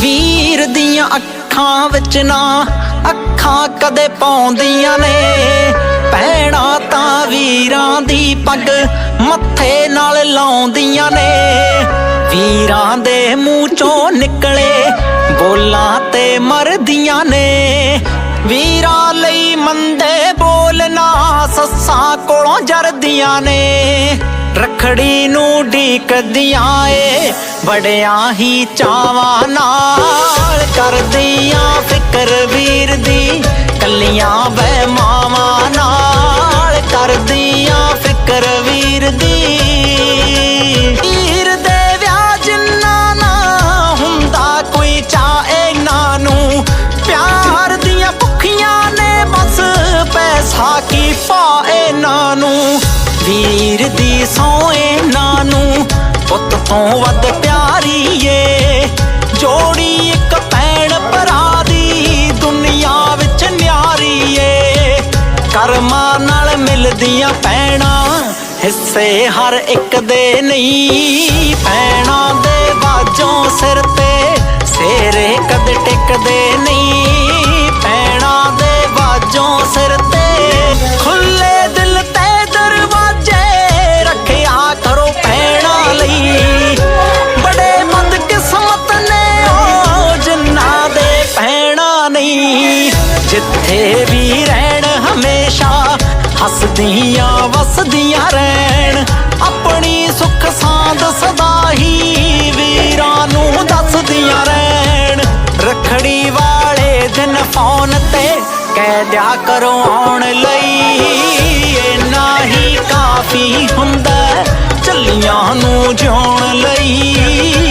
ਵੀਰ ਦੀਆਂ ਅੱਖਾਂ ਵਿੱਚ ਨਾ ਅੱਖਾਂ ਕਦੇ ਪਾਉਂਦੀਆਂ ਨੇ। ਭੈਣਾਂ ਤਾਂ ਵੀਰਾਂ ਦੀ ਪੱਗ ਮੱਥੇ ਨਾਲ ਲਾਉਂਦੀਆਂ ਨੇ। ਵੀਰਾਂ ਦੇ ਮੂੰਹ ਚੋਂ ਨਿਕਲੇ ਬੋਲਾਂ ਤੇ ਮਰਦੀਆਂ ਨੇ। ਵੀਰਾਂ ਲਈ ਮੰਦੇ ਬੋਲਣਾ ਸੱਸਾਂ ਕੋਲੋਂ ਜਰਦੀਆਂ ਨੇ। ਰਖੜੀ ਨੂੰ ਢੀਕਦੀਆਂ ਏ ਬੜਿਆਂ ਹੀ ਚਾਵਾਂ ਨਾਲ। ਕਰਦੀਆਂ ਫਿਕਰ ਵੀਰ ਦੀ, ਕੱਲੀਆਂ ਬੈ ਮਾਵਾਂ ਨਾਲ। ਕਰਦੀਆਂ ਫਿਕਰ ਵੀਰ ਦੀ ਵੀਰ ਦੀ ਸੌ ਇਹਨਾਂ ਨੂੰ ਪੁੱਤ ਤੋਂ ਵੱਧ ਪਿਆਰੀ ਏ ਜੋੜੀ ਇੱਕ ਭੈਣ ਭਰਾ ਦੀ ਦੁਨੀਆ ਵਿੱਚ ਨਿਆਰੀ ਏ ਕਰਮਾਂ ਨਾਲ ਮਿਲਦੀਆਂ ਪੈਣਾ ਹਿੱਸੇ ਹਰ ਇੱਕ ਦੇ ਨਹੀਂ। ਪੈਣਾ ਦੇ ਬਾਜੋਂ ਸਿਰ ਤੇ ਸੇਰੇ ਕਦੇ ਟਿਕਦੇ ਨਹੀਂ। ਹੱਸਦੀਆਂ ਵਸਦੀਆਂ ਰਹਿਣ। ਆਪਣੀ ਸੁੱਖ ਸਾਂਦ ਸਦਾ ਹੀ ਵੀਰਾਂ ਨੂੰ ਦੱਸਦੀਆਂ ਰਹਿਣ। ਰਖੜੀ ਵਾਲੇ ਦਿਨ ਫੋਨ ਤੇ ਕਹਿ ਦਿਆ ਕਰੋ ਆਉਣ ਲਈ। ਇੰਨਾ ਹੀ ਕਾਫੀ ਹੁੰਦਾ ਚੱਲੀਆਂ ਨੂੰ ਜਿਉਣ ਲਈ।